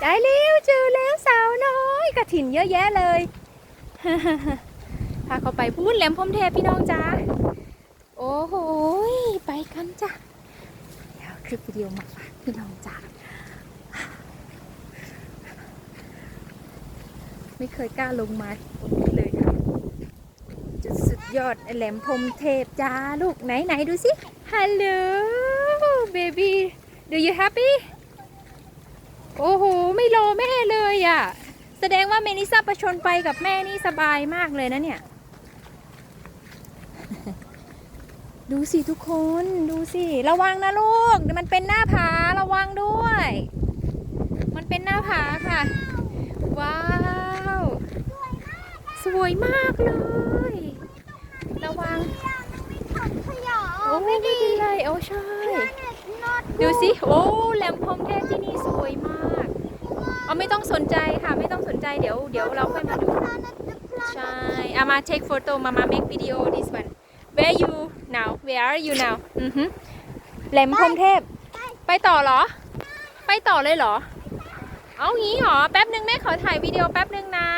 ได้แล้วเจอแล้วสาวน้อยกระถินเยอะแยะเลยพาเขาไปพูดแหลมพมเทพพี่น้องจ้าโอ้โหไปกันจ้ะเดี๋ยวคลิปวิดีโอมาฝากพี่น้องจ้าไม่เคยกล้าลงมาบนนี้เลยค่ะ ยอดแหลมพรมเทพจ้าลูกไหนไหนดูสิ ฮัลโหลเบบี้ do you happy โอ้โห ไม่รอแม่เลยอะ่ะ แสดงว่าเมนิซาประชนไปกับแม่นี่สบายมากเลยนะเนี่ย ดูสิทุกคนดูสิ ระวังนะลูก มันเป็นหน้าผาระวังด้วย มันเป็นหน้าผาค่ะ ว้าว สวยมากเลย ระวัง ขยะ โอ้ ไม่เป็นไรโอ้ใช่ ดูสิ โอ้แหลมพรหมเทพที่นี่สวยมากเอาไม่ต้องสนใจค่ะ ไม่ต้องสนใจเดี๋ยวเดี๋ยวเราค่อยมาดู ใช่เอามา take photo มามา make video this one where you now where are you now อือฮึแหลมพรหมเทพ ไปต่อเหรอ ไปต่อเลยเหรอ เอางี้เหรอ แป๊บนึงแม่ขอถ่ายวิดีโอแป๊บนึงนะ